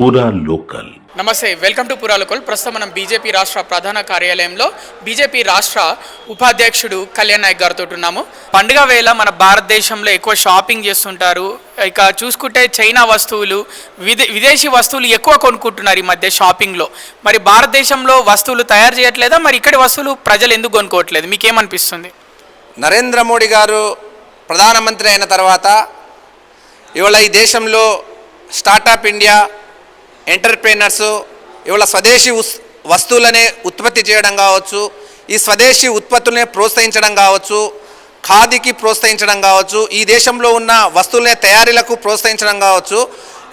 పూరా లోకల్ నమస్తే welcome to పురాలకోల్ ప్రస్తుతం మనం బీజేపీ రాష్ట్ర ప్రధాన కార్యాలయంలో బీజేపీ రాష్ట్ర ఉపాధ్యక్షుడు కళ్యాణ్ నాయక్ గారితో ఉన్నాము. పండుగ వేళ మన భారతదేశంలో ఎక్కువ షాపింగ్ చేస్తుంటారు. ఇక చూసుకుంటే చైనా వస్తువులు విదే విదేశీ వస్తువులు ఎక్కువ కొనుక్కుంటున్నారు ఈ మధ్య షాపింగ్లో. మరి భారతదేశంలో వస్తువులు తయారు చేయట్లేదా? మరి ఇక్కడి వస్తువులు ప్రజలు ఎందుకు కొనుక్కోవట్లేదు? మీకేమనిపిస్తుంది? నరేంద్ర మోడీ గారు ప్రధానమంత్రి అయిన తర్వాత ఇవాళ ఈ దేశంలో స్టార్టప్ ఇండియా ఎంటర్ప్రీనర్స్ ఇవాళ స్వదేశీ ఉస్ వస్తువులనే ఉత్పత్తి చేయడం కావచ్చు ఈ స్వదేశీ ఉత్పత్తులనే ప్రోత్సహించడం కావచ్చు ఖాదీకి ప్రోత్సహించడం కావచ్చు ఈ దేశంలో ఉన్న వస్తువులనే తయారీలకు ప్రోత్సహించడం కావచ్చు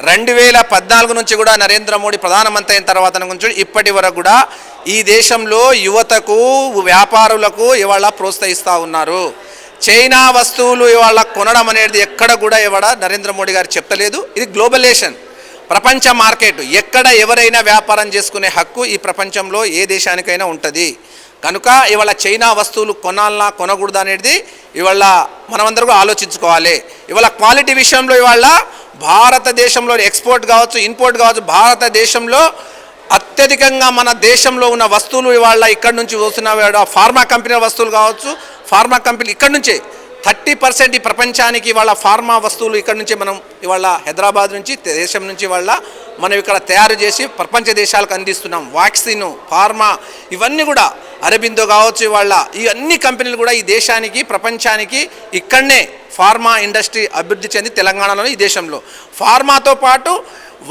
రెండు వేల పద్నాలుగు నుంచి కూడా నరేంద్ర మోడీ ప్రధానమంత్రి అయిన తర్వాత నుంచి ఇప్పటి వరకు కూడా ఈ దేశంలో యువతకు వ్యాపారులకు ఇవాళ ప్రోత్సహిస్తూ ఉన్నారు. చైనా వస్తువులు ఇవాళ కొనడం అనేది ఎక్కడ కూడా ఇవాళ నరేంద్ర మోడీ గారు చెప్తలేదు. ఇది గ్లోబలేషన్ ప్రపంచ మార్కెట్ ఎక్కడ ఎవరైనా వ్యాపారం చేసుకునే హక్కు ఈ ప్రపంచంలో ఏ దేశానికైనా ఉంటుంది. కనుక ఇవాళ చైనా వస్తువులు కొనాలన్నా కొనకూడదు అనేది ఇవాళ మనమందరూ ఆలోచించుకోవాలి. ఇవాళ క్వాలిటీ విషయంలో ఇవాళ భారతదేశంలో ఎక్స్పోర్ట్ కావచ్చు ఇంపోర్ట్ కావచ్చు భారతదేశంలో అత్యధికంగా మన దేశంలో ఉన్న వస్తువులు ఇవాళ ఇక్కడ నుంచి వస్తున్న ఫార్మా కంపెనీ వస్తువులు కావచ్చు ఫార్మా కంపెనీ ఇక్కడ నుంచే థర్టీ పర్సెంట్ ఈ ప్రపంచానికి ఇవాళ ఫార్మా వస్తువులు ఇక్కడ నుంచి మనం ఇవాళ హైదరాబాద్ నుంచి దేశం నుంచి ఇవాళ మనం ఇక్కడ తయారు చేసి ప్రపంచ దేశాలకు అందిస్తున్నాం. వ్యాక్సిను ఫార్మా ఇవన్నీ కూడా అరబిందో కావచ్చు ఇవాళ ఇవన్నీ కంపెనీలు కూడా ఈ దేశానికి ప్రపంచానికి ఇక్కడనే ఫార్మా ఇండస్ట్రీ అభివృద్ధి చెంది తెలంగాణలో ఈ దేశంలో. ఫార్మాతో పాటు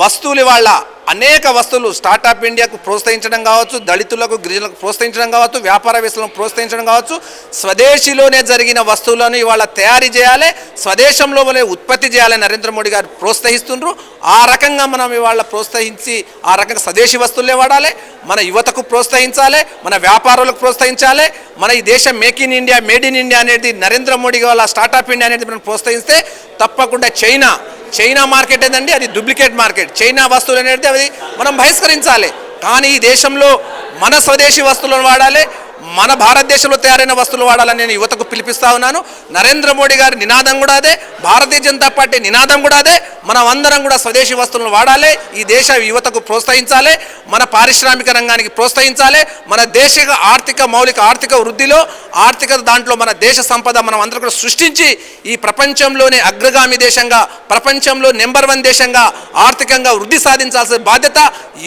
వస్తువులు ఇవాళ అనేక వస్తువులు స్టార్టప్ ఇండియాకు ప్రోత్సహించడం కావచ్చు దళితులకు గిరిజనులకు ప్రోత్సహించడం కావచ్చు వ్యాపారవేత్తలను ప్రోత్సహించడం కావచ్చు స్వదేశీలోనే జరిగిన వస్తువులను ఇవాళ తయారీ చేయాలి స్వదేశంలోనే ఉత్పత్తి చేయాలని నరేంద్ర మోడీ గారు ప్రోత్సహిస్తుండ్రు. ఆ రకంగా మనం ఇవాళ ప్రోత్సహించి ఆ రకంగా స్వదేశీ వస్తువులే వాడాలి మన యువతకు ప్రోత్సహించాలి మన వ్యాపారులకు ప్రోత్సహించాలి మన ఈ దేశం make in India made in India అనేది నరేంద్ర మోడీ వాళ్ళ స్టార్టప్ ఇండియా అనేది మనం ప్రోత్సహిస్తే తప్పకుండా చైనా చైనా మార్కెట్ ఏదండి? అది డూప్లికేట్ మార్కెట్. చైనా వస్తువులు అనేది అది మనం బహిష్కరించాలి. కానీ ఈ దేశంలో మన స్వదేశీ వస్తువులను వాడాలి మన భారతదేశంలో తయారైన వస్తువులు వాడాలని నేను యువతకు పిలిపిస్తా ఉన్నాను. నరేంద్ర మోడీ గారి నినాదం కూడా అదే భారతీయ జనతా పార్టీ నినాదం కూడా అదే మనం అందరం కూడా స్వదేశీ వస్తువులను వాడాలి ఈ దేశ యువతకు ప్రోత్సహించాలి మన పారిశ్రామిక రంగానికి ప్రోత్సహించాలి మన దేశ ఆర్థిక మౌలిక ఆర్థిక వృద్ధిలో ఆర్థిక దాంట్లో మన దేశ సంపద మనం అందరం కూడా సృష్టించి ఈ ప్రపంచంలోనే అగ్రగామి దేశంగా ప్రపంచంలో నెంబర్ వన్ దేశంగా ఆర్థికంగా వృద్ధి సాధించాల్సిన బాధ్యత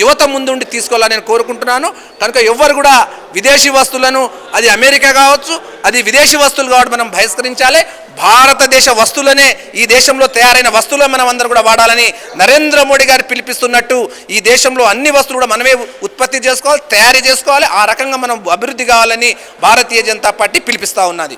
యువత ముందుండి తీసుకోవాలని నేను కోరుకుంటున్నాను. కనుక ఎవ్వరు కూడా విదేశీ వస్తువులను అది అమెరికా కావచ్చు అది విదేశీ వస్తువులు కాబట్టి మనం బహిష్కరించాలి. భారతదేశ వస్తువులనే ఈ దేశంలో తయారైన వస్తువులు మనం అందరూ కూడా వాడాలని నరేంద్ర మోడీ గారు పిలిపిస్తున్నట్టు ఈ దేశంలో అన్ని వస్తువులు కూడా మనమే ఉత్పత్తి చేసుకోవాలి తయారీ చేసుకోవాలి. ఆ రకంగా మనం అభివృద్ధి కావాలని భారతీయ జనతా పార్టీ పిలిపిస్తూ ఉన్నది.